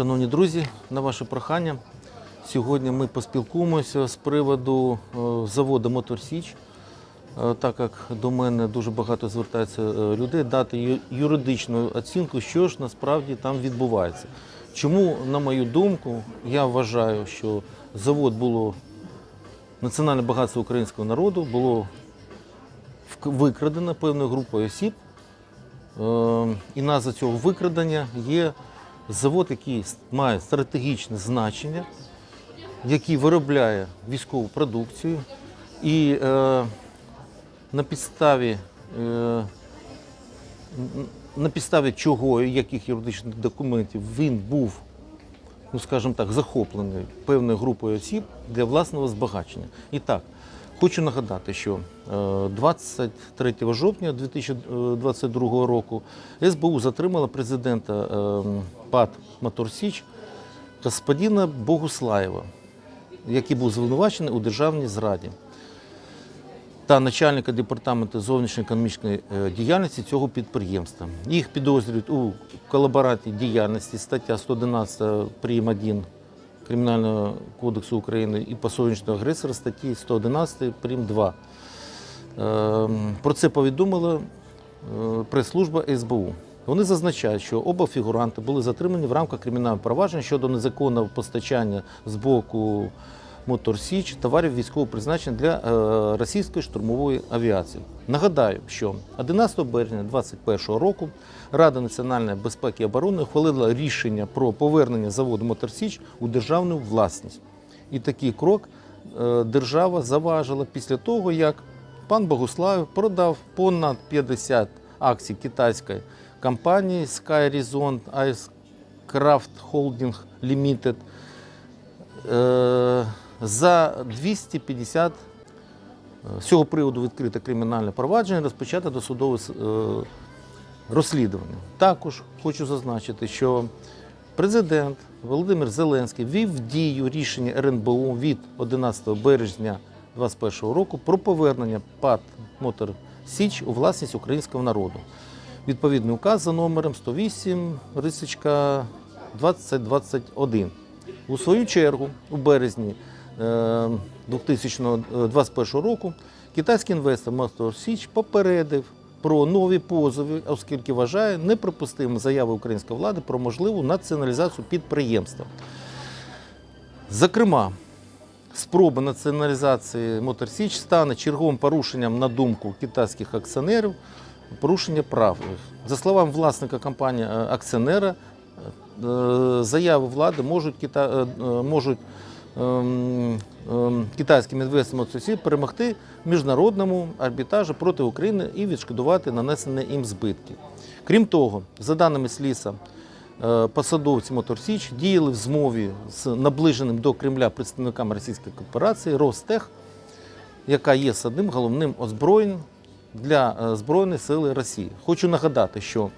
Шановні друзі, на ваше прохання, сьогодні ми поспілкуємося з приводу е, заводу Мотор Січ. Е, Так як до мене дуже багато звертається е, людей, дати юридичну оцінку, що ж насправді там відбувається. Чому, на мою думку, я вважаю, що завод було національне багатство українського народу, було викрадено певною групою осіб. І назва цього викрадення є завод, який має стратегічне значення, який виробляє військову продукцію. І е, на підставі, е, на підставі чого і яких юридичних документів він був, ну скажімо так, захоплений певною групою осіб для власного збагачення. І так, хочу нагадати, що е, 23 жовтня 2022 року СБУ затримала президента е, ПАТ Моторсіч господина Богуслаєва, який був звинувачений у державній зраді та начальника департаменту зовнішньої економічної е, діяльності цього підприємства. Їх підозрюють у колаборації діяльності стаття 111 прим. 1 Кримінального кодексу України і посовнічного агресора статті 111 прим. 2. Е, Про це повідомила е, прес-служба СБУ. Вони зазначають, що оба фігуранти були затримані в рамках кримінального провадження щодо незаконного постачання з боку Мотор Січ товарів військового призначення для е, російської штурмової авіації. Нагадаю, що 11 березня 2021 року Рада національної безпеки і оборони ухвалила рішення про повернення заводу Мотор Січ у державну власність. І такий крок е, держава заважила після того, як пан Богуслав продав понад 50 акцій китайської компанії Sky Horizon Ice Craft Holding Limited е, за 250 е, з цього приводу відкрите кримінальне провадження, розпочато досудове е, розслідування. Також хочу зазначити, що президент Володимир Зеленський ввів в дію рішення РНБО від 11 березня 2021 року про повернення ПАТ Мотор Січ у власність українського народу. Відповідний указ за номером 108 рисочка 2021. У свою чергу, у березні 2021 року китайський інвестор Мотор Січ попередив про нові позови, оскільки вважає неприпустимим заяви української влади про можливу націоналізацію підприємства. Зокрема, спроба націоналізації Мотор Січ стане черговим порушенням на думку китайських акціонерів, порушення прав. За словами власника компанії е, акціонера, е, заяви влади можуть, е, е, можуть китайським інвесторам Мотор Січ перемогти міжнародному арбітражі проти України і відшкодувати нанесені їм збитки. Крім того, за даними сліса, Е, посадовці Моторсіч діяли в змові з наближеним до Кремля представниками Російської корпорації Ростех, яка є одним головним озброєнням для е, Збройних сил Росії. Хочу нагадати, що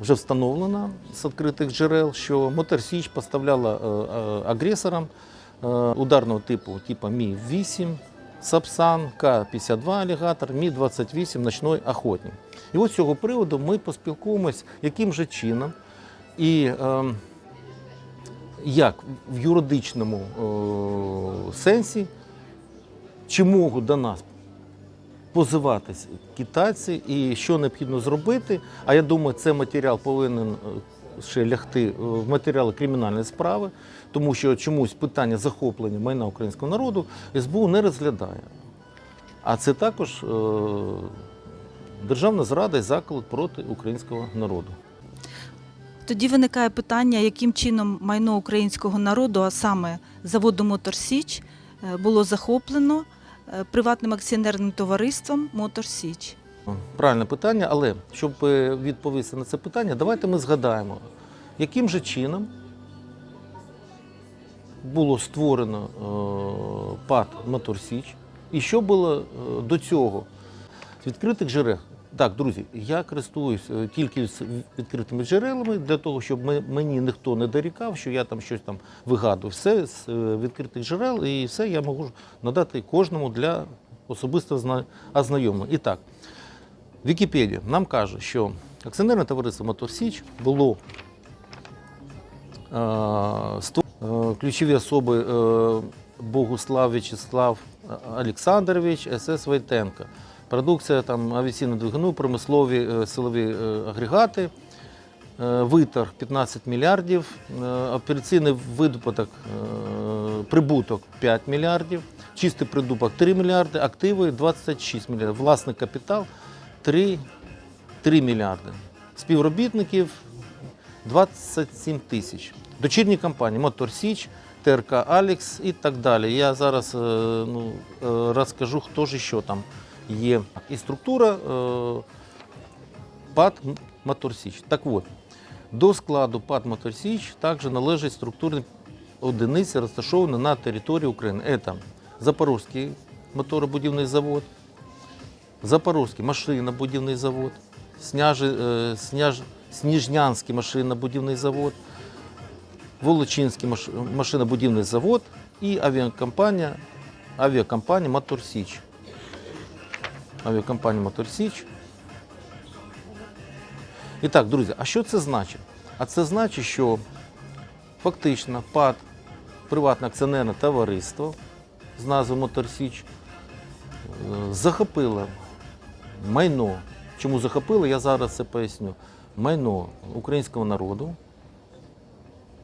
вже встановлено з відкритих джерел, що Моторсіч поставляла е, е, агресорам е, ударного типу, типу Мі-8, Сапсан, К-52 алігатор, Мі-28 ночний охотник. І ось з цього приводу ми поспілкуємось, яким же чином і ем, як в юридичному сенсі, чи можуть до нас позиватись китайці і що необхідно зробити. А я думаю, цей матеріал повинен е, ще лягти е, в матеріали кримінальної справи, тому що чомусь питання захоплення майна українського народу СБУ не розглядає. А це також е, державна зрада і заклик проти українського народу. Тоді виникає питання, яким чином майно українського народу, а саме заводу Мотор Січ, е, було захоплено приватним акціонерним товариством Мотор Січ. Правильне питання, але щоб е, відповісти на це питання, давайте ми згадаємо, яким же чином було створено пад ПАТ Мотор Січ і що було е, до цього з відкритих джерел. Так, друзі, я користуюсь е, тільки з відкритими джерелами для того, щоб мені ніхто не дорікав, що я там щось там вигадую. Все з е, відкритих джерел, і все я можу надати кожному для особистого зна- ознайомлення. І так, Вікіпедія нам каже, що акціонерне товариство Мотор Січ було сто- е, ключові особи е, Богуслав В'ячеслав Олександрович, СС Войтенко. Продукція там авіаційного двигуну, промислові е, силові е, агрегати. Е, Виторг 15 мільярдів, операційний видобуток, прибуток 5 мільярдів, чистий прибуток 3 мільярди, активи 26 мільярдів, власний капітал 3, 3 мільярди. Співробітників 27 тисяч. Дочірні компанії Мотор Січ, ТРК Алікс і так далі. Я зараз ну, розкажу, хто ж що там є. І структура е, ПАД Мотор. Так от, до складу ПАД Мотор також належать структурні одиниці, розташовані на території України. Це Запорізький моторобудівний завод, Запорізький машинобудівний завод, Сняжи, е, Сняж, Сніжнянський машинобудівний завод, Волочинський маш- машинобудівний завод і авіакомпанія, авіакомпанія Мотор. Авіакомпанія Мотор Січ. І так, друзі, а що це значить? А це значить, що фактично ПАД, приватне акціонерне товариство з назвою Мотор Січ, е, захопило майно. Чому захопило, я зараз це поясню. Майно українського народу.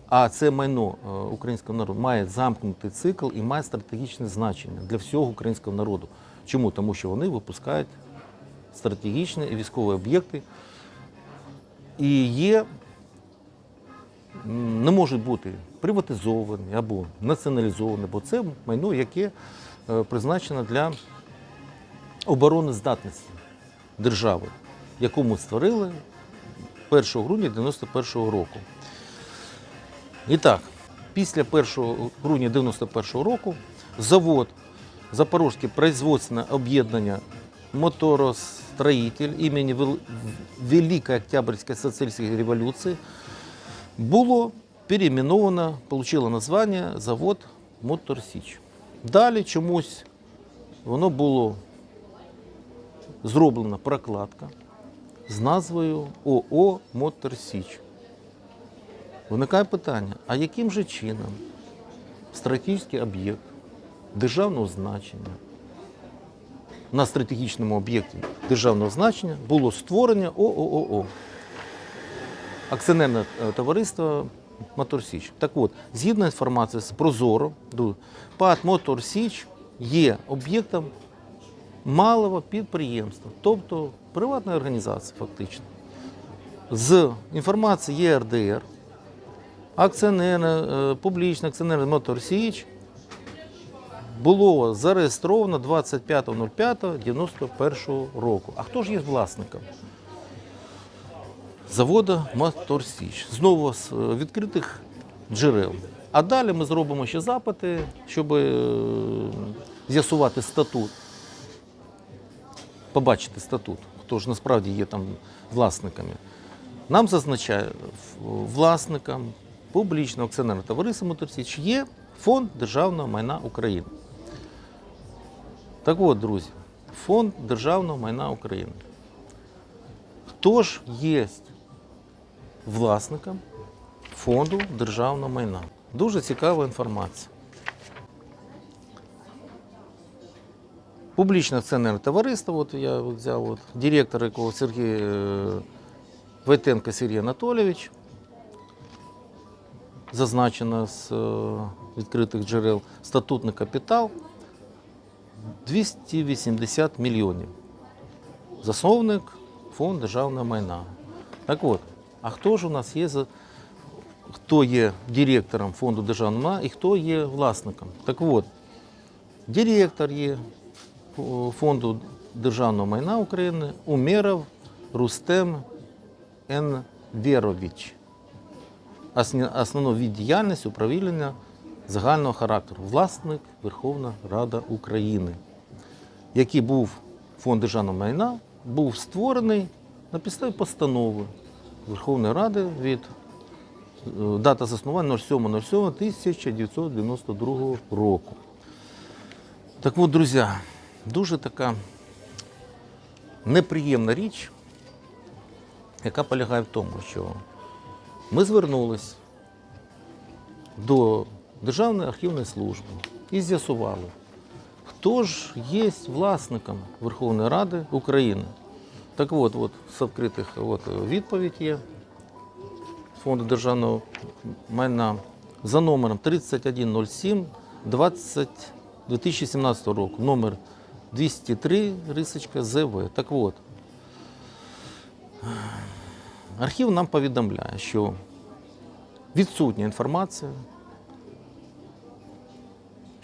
А це майно е, українського народу має замкнутий цикл і має стратегічне значення для всього українського народу. Чому? Тому що вони випускають стратегічні і військові об'єкти, і є, не можуть бути приватизовані або націоналізовані, бо це майно, яке е, призначено для обороноздатності держави, яку ми створили 1 грудня 91-го року. І так, після 1 грудня 91-го року завод Запорізьке производственне об'єднання моторостроїтель імені Великої Октябрьської соціалістичної революції було переименовано, отримало названня завод Мотор Січ. Далі чомусь воно було зроблена прокладка з назвою ООО Мотор Січ. Виникає питання, а яким же чином стратегічний об'єкт державного значення на стратегічному об'єкті державного значення було створення ООО акціонерне е, товариство Мотор Січ. Так от, згідно інформації з Прозоро, ПАД Мотор Січ є об'єктом малого підприємства, тобто приватної організації фактично. З інформації ЄРДР, акціонерне, е, публічне акціонерне Мотор Січ було зареєстровано 25.05.91 року. А хто ж є власником? Завода Мотор Січ. Знову з е, відкритих джерел. А далі ми зробимо ще запити, щоб е, з'ясувати статут побачити статут, хто ж насправді є там власниками. Нам зазначає власникам публічного акціонерного товариства «Моторсіч» є фонд державного майна України. Так от, друзі, фонд державного майна України. Хто ж є власником фонду державного майна? Дуже цікава інформація. Публічне акціонерне товариство, от я взяв от, директор якого Сергій е, Войтенко Сергій Анатолійович, зазначено з е, відкритих джерел, статутний капітал 280 мільйонів. Засновник фонд державного майна. Так от, а хто ж у нас є хто є директором фонду державного майна і хто є власником? Так от, директор є фонду державного майна України Умеров Рустем Енверович. Основний від діяльності управління загального характеру. Власник Верховна Рада України, який був фонд державного майна, був створений на підставі постанови Верховної Ради від е, дата заснування 07.07.1992 року. Так от, друзі, дуже така неприємна річ, яка полягає в тому, що ми звернулись до Державної архівної служби і з'ясували, хто ж є власником Верховної Ради України. Так от, от з відкритих от, відповідь є фонду державного майна за номером 3107 20 2017 року, номер 203 рисочка ЗВ. Так от, архів нам повідомляє, що відсутня інформація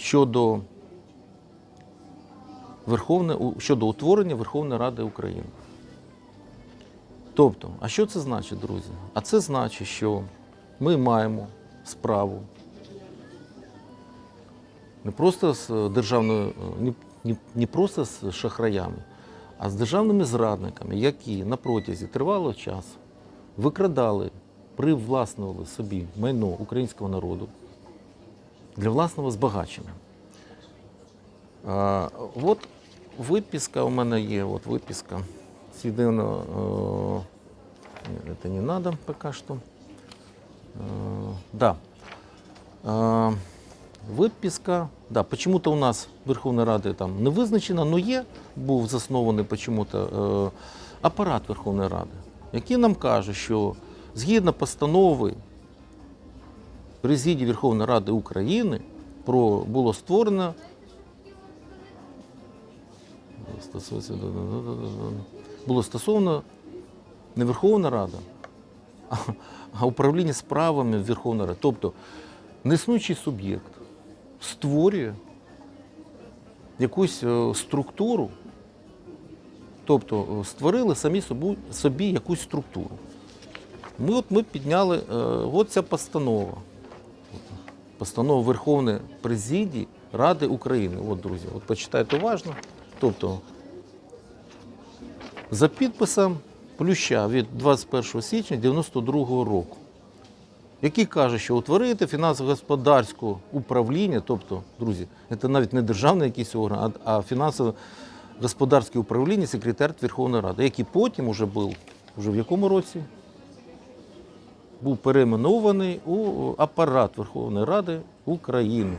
щодо Верховне, щодо утворення Верховної Ради України. Тобто, а що це значить, друзі? А це значить, що ми маємо справу не просто з державною, е, не, не, не просто з шахраями, а з державними зрадниками, які на протязі тривалого часу викрадали, привласнювали собі майно українського народу для власного збагачення. А, от виписка у мене є, от виписка з єдиного. Нет, это не надо пока что. Э, Да. Э, Виписка. Да, почему-то у нас Верховної Ради там не визначена, але є, був заснований почему-то е, апарат Верховної Ради, який нам каже, що згідно постанови Президії Верховної Ради України про було створено було стосовно не Верховна Рада, а, управління справами Верховної Ради. Тобто неснуючий суб'єкт створює якусь е, структуру, тобто е, створили самі собі, собі якусь структуру. Ми, от, ми підняли е, от ця постанова. Постанова Верховної Президії Ради України. От, друзі, от почитайте уважно. Тобто, за підписом Плюща від 21 січня 92 року, який каже, що утворити фінансово-господарське управління, тобто, друзі, це навіть не державний якийсь орган, а, фінансово-господарське управління секретар Верховної Ради, який потім уже був, вже в якому році? Був перейменований у апарат Верховної Ради України.